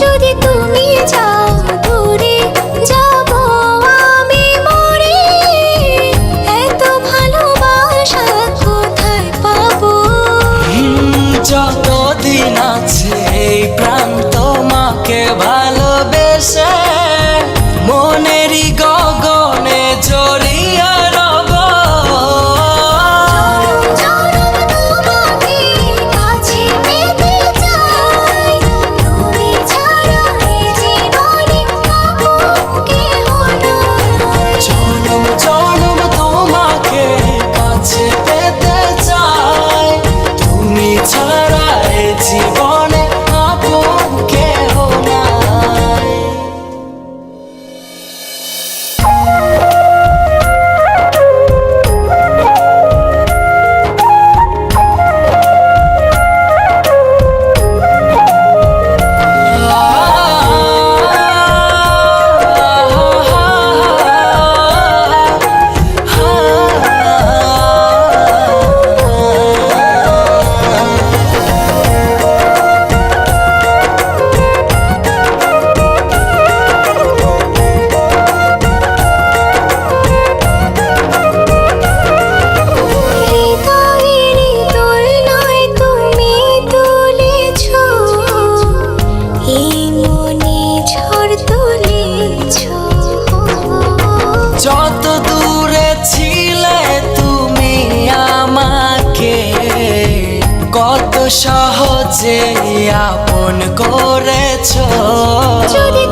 যদি তুমি যাও দূরে যাব আমি মরে যতদিন আছে প্রাণ সহজে আপন করেছ। যদি